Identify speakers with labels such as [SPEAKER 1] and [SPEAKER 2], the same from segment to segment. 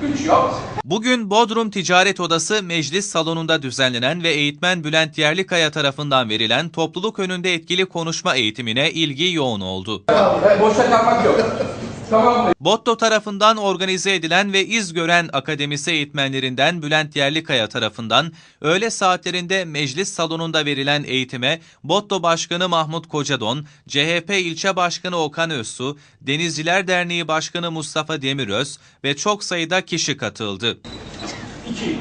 [SPEAKER 1] Güç yok.
[SPEAKER 2] Bugün Bodrum Ticaret Odası Meclis Salonu'nda düzenlenen ve eğitmen Bülent Yerlikaya tarafından verilen topluluk önünde etkili konuşma eğitimine ilgi yoğun oldu.
[SPEAKER 1] Boşta kalmak yok. Tamam mı?
[SPEAKER 2] Botto tarafından organize edilen ve iz gören akademisi eğitmenlerinden Bülent Yerlikaya tarafından öğle saatlerinde meclis salonunda verilen eğitime Botto Başkanı Mahmut Kocadon, CHP İlçe Başkanı Okan Özsu, Denizciler Derneği Başkanı Mustafa Demiröz ve çok sayıda kişi katıldı.
[SPEAKER 1] İki.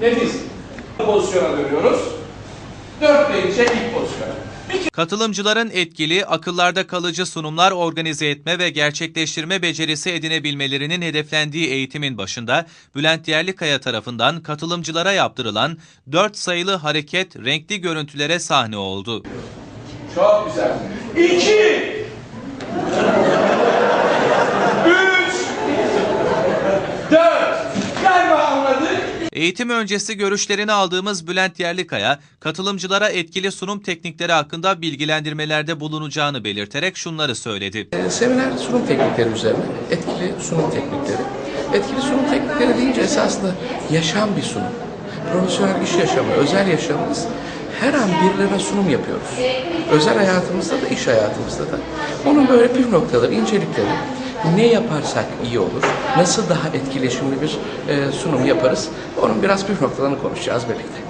[SPEAKER 1] Nefis. Pozisyona dönüyoruz. Dört deyince ilk pozisyon.
[SPEAKER 2] Katılımcıların etkili, akıllarda kalıcı sunumlar organize etme ve gerçekleştirme becerisi edinebilmelerinin hedeflendiği eğitimin başında Bülent Yerlikaya tarafından katılımcılara yaptırılan 4 sayılı hareket renkli görüntülere sahne oldu.
[SPEAKER 1] Çok güzel. 2
[SPEAKER 2] Eğitim öncesi görüşlerini aldığımız Bülent Yerlikaya, katılımcılara etkili sunum teknikleri hakkında bilgilendirmelerde bulunacağını belirterek şunları söyledi.
[SPEAKER 3] E, Seminer sunum teknikleri üzerine, etkili sunum teknikleri. Etkili sunum teknikleri deyince esasında yaşam bir sunum. Profesyonel iş yaşamı, özel yaşamımız her an birilerine sunum yapıyoruz. Özel hayatımızda da, iş hayatımızda da. Onun böyle püf noktaları, incelikleri, ne yaparsak iyi olur, nasıl daha etkileşimli bir e, sunum yaparız, onun biraz püf noktalarını konuşacağız birlikte.